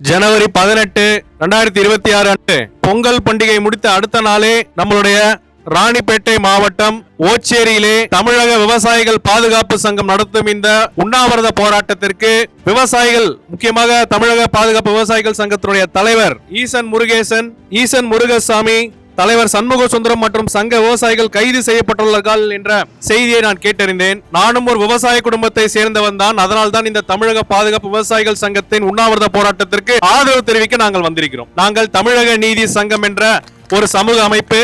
ஜனவரி பதினெட்டு ரெண்டாயிரத்தி இருபத்தி ஆறு அன்று பொங்கல் பண்டிகை முடித்த அடுத்த நாளே நம்மளுடைய ராணிப்பேட்டை மாவட்டம் ஓச்சேரியிலே தமிழக விவசாயிகள் பாதுகாப்பு சங்கம் நடத்தும் இந்த உண்ணாவிரத போராட்டத்திற்கு விவசாயிகள் முக்கியமாக தமிழக பாதுகாப்பு விவசாயிகள் சங்கத்தினுடைய தலைவர் ஈசன் முருகேசன் ஈசன் முருகசாமி தலைவர் சண்முக சுந்தரம் மற்றும் சங்க விவசாயிகள் கைது செய்யப்பட்டுள்ளார்கள் என்ற செய்தியை நான் கேட்டறிந்தேன். நானும் ஒரு விவசாய குடும்பத்தை சேர்ந்தவன் தான். அதனால் தான் இந்த தமிழக பாதுகாப்பு விவசாயிகள் சங்கத்தின் உண்ணாவிரத போராட்டத்திற்கு ஆதரவு தெரிவிக்க நாங்கள் வந்திருக்கிறோம். நாங்கள் தமிழக நீதி சங்கம் என்ற ஒரு சமூக அமைப்பு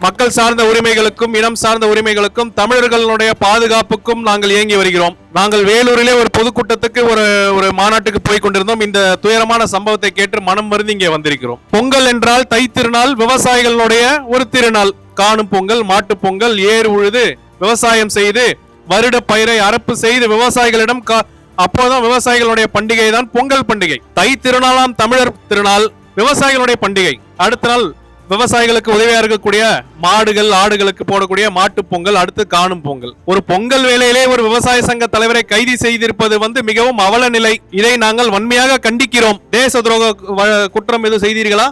மக்கள் சார்ந்த உரிமைகளுக்கும் இனம் சார்ந்த உரிமைகளுக்கும் தமிழர்களுடைய பாதுகாப்புக்கும் நாங்கள் இயங்கி வருகிறோம். நாங்கள் வேலூரிலே ஒரு பொதுக்கூட்டத்துக்கு ஒரு ஒரு மாநாட்டுக்கு போய் கொண்டிருந்தோம். இந்த துயரமான சம்பவத்தை கேட்டு மனம் மருந்து இங்கே வந்திருக்கிறோம். பொங்கல் என்றால் தை திருநாள் விவசாயிகளுடைய ஒரு திருநாள். காணும் பொங்கல் மாட்டு பொங்கல் ஏர் உழுது விவசாயம் செய்து வருட பயிரை அரப்பு செய்து விவசாயிகளிடம் கா- அப்போதான் விவசாயிகளுடைய பண்டிகை தான் பொங்கல் பண்டிகை. தை திருநாளாம் தமிழர் திருநாள் விவசாயிகளுடைய பண்டிகை. அடுத்த நாள் விவசாயிகளுக்கு உதவியா இருக்கக்கூடிய மாடுகள் ஆடுகளுக்கு போடக்கூடிய மாட்டுப் பொங்கல் அடுத்து காணும் பொங்கல். ஒரு பொங்கல் வேளையிலே ஒரு விவசாய சங்க தலைவரை கைது செய்திருப்பது வந்து மிகவும் அவல நிலை. இதை நாங்கள் வன்மையாக கண்டிக்கிறோம். தேச துரோக வ- குற்றம் எதுவும் செய்தீர்களா?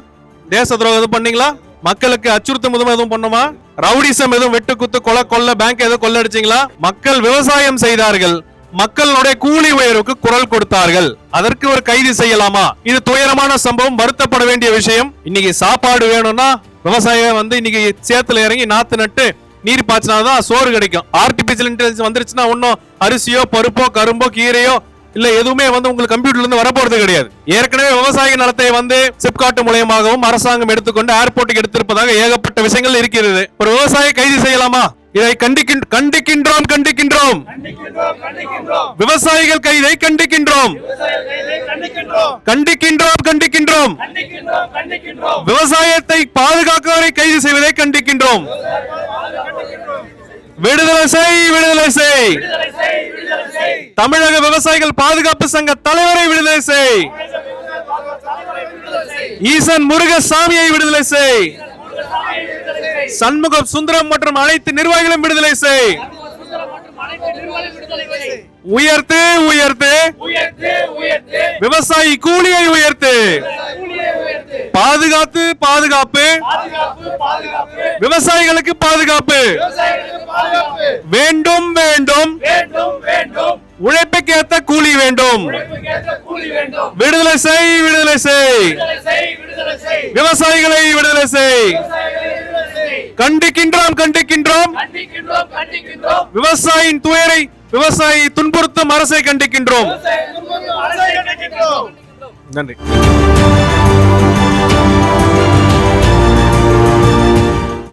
தேச துரோகம் எதுவும் பண்ணீங்களா? மக்களுக்கு அச்சுறுத்தம் எதுவும் எதுவும் பண்ணுமா? ரவுடிசம் எதுவும் வெட்டு குத்து கொலை கொள்ள பேங்க் எதுவும் கொள்ளடிச்சீங்களா? மக்கள் விவசாயம் செய்தார்கள். மக்களுடைய கூலி உயர்வுக்கு குரல் கொடுத்தார்கள். அதற்கு ஒரு கைது செய்யலாமா? இது துயரமான சம்பவம் வருத்தப்பட வேண்டிய விஷயம். இன்னைக்கு சாப்பாடு வேணும்னா விவசாயம் வந்து இன்னைக்கு சேத்துல இறங்கி நாத்து நட்டு நீர் பாய்ச்சினாதான் சோறு கிடைக்கும். ஆர்டிபிஷியல் இன்டெலிஜென்ஸ் வந்துருச்சுன்னா ஒன்றும் அரிசியோ பருப்போ கரும்போ கீரையோ இல்ல எதுவுமே வந்து உங்களுக்கு கம்ப்யூட்டர்ல இருந்து வரப்போறது கிடையாது. ஏற்கனவே விவசாய நிலத்தை வந்து சிப்காட் மூலியமாகவும் அரசாங்கம் எடுத்துக்கொண்டு ஏர்போர்ட்டுக்கு எடுத்திருப்பதாக ஏகப்பட்ட விஷயங்கள் இருக்கிறது. ஒரு விவசாய கைது செய்யலாமா? இதை கண்டிக்கின் கண்டிக்கின்றோம் கண்டிக்கின்றோம். விவசாயிகள் கைதை கண்டிக்கின்றோம். கண்டிக்கின்றோம். கண்டிக்கின்றோம் விவசாயத்தை பாதுகாக்கவரை கைது செய்வதை கண்டிக்கின்றோம். விடுதலை செய் விடுதலை செய். தமிழக விவசாயிகள் பாதுகாப்பு சங்க தலைவரை விடுதலை செய். ஈசன் முருகசாமியை விடுதலை செய். சண்முகம் சுந்தரம் மற்றும் அனைத்து நிர்வாகிகளும் விடுதலை செய். உயர்த்து உயர்த்து. விவசாயி கூலியை உயர்த்து. பாதுகாத்து பாதுகாப்பு. விவசாயிகளுக்கு பாதுகாப்பு. வேண்டும் வேண்டும். உழைப்புக்கு ஏத்த கூலி வேண்டும். விடுதலை செய் விடுதலை செய். விவசாயிகளை விடுதலை செய். கண்டிக்கின்றோம் கண்டிக்கின்றோம். விவசாயியின் துயரை விவசாயி துன்புறுத்தும் அரசை கண்டிக்கின்றோம். நன்றி.